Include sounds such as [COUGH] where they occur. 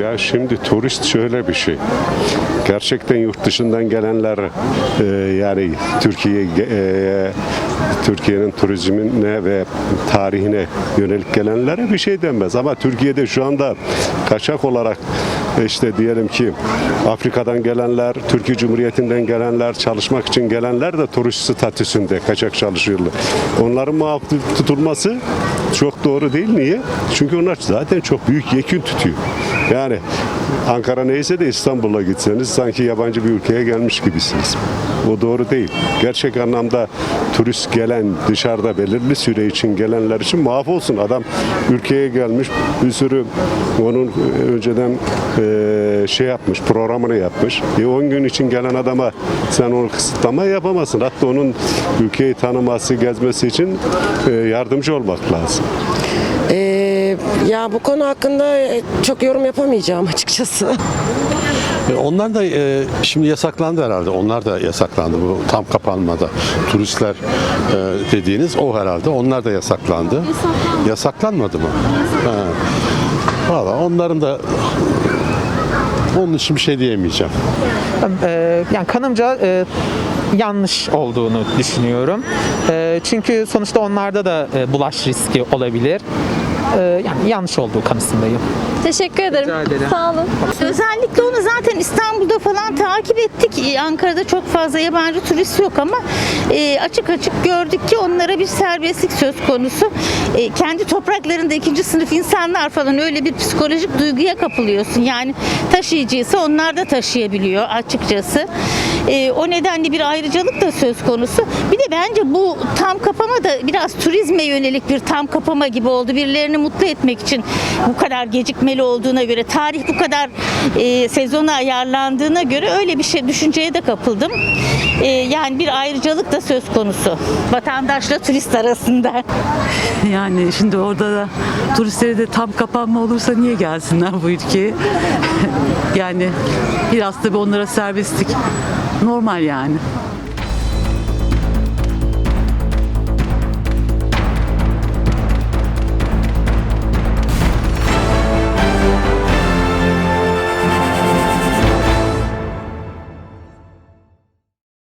Ya şimdi turist şöyle bir şey. Gerçekten yurt dışından gelenler e, yani Türkiye e, Türkiye'nin turizmine ve tarihine yönelik gelenlere bir şey denmez. Ama Türkiye'de şu anda kaçak olarak işte diyelim ki Afrika'dan gelenler, Türkiye Cumhuriyeti'nden gelenler, çalışmak için gelenler de turist statüsünde kaçak çalışıyorlar. Onların muaf tutulması çok doğru değil. Niye? Çünkü onlar zaten çok büyük yekün tutuyor. Yani Ankara neyse de İstanbul'a gitseniz sanki yabancı bir ülkeye gelmiş gibisiniz. O doğru değil. Gerçek anlamda turist gelen dışarıda belirli süre için gelenler için muaf olsun. Adam ülkeye gelmiş bir sürü onun önceden eee, şey yapmış programını yapmış. E 10 gün için gelen adama sen onu kısıtlama yapamazsın. Hatta onun ülkeyi tanıması, gezmesi için eee, yardımcı olmak lazım. Ee, ya bu konu hakkında e, çok yorum yapamayacağım açıkçası. E, Onlar da e, şimdi yasaklandı herhalde. Onlar da yasaklandı bu tam kapanmada. Turistler e, dediğiniz o herhalde. Onlar da yasaklandı. Yasaklanmadı mı? Ha. Valla onların da onun için bir şey diyemeyeceğim. Ee, yani kanımca e, yanlış olduğunu düşünüyorum. E, çünkü sonuçta onlarda da e, bulaş riski olabilir. E, yani yanlış olduğu kanısındayım. Teşekkür ederim. Rica ederim. Sağ olun. Özellikle onu zaten İstanbul'da falan takip ettik. Ee, Ankara'da çok fazla yabancı turist yok ama e, açık açık gördük ki onlara bir serbestlik söz konusu. E, kendi topraklarında ikinci sınıf insanlar falan öyle bir psikolojik duyguya kapılıyorsun. Yani taşıyıcıysa onlar da taşıyabiliyor açıkçası. E, o nedenle bir ayrıcalık da söz konusu. Bir de bence bu tam kapama da biraz turizme yönelik bir tam kapama gibi oldu. Birilerini mutlu etmek için bu kadar gecikmeli olduğuna göre, tarih bu kadar e, sezona ayarlandığına göre öyle bir şey düşünceye de kapıldım. E, yani bir ayrıcalık da söz konusu vatandaşla turist arasında. [LAUGHS] Yani şimdi orada da turistlere de tam kapanma olursa niye gelsinler bu ülkeye? [LAUGHS] yani biraz tabii onlara serbestlik normal yani.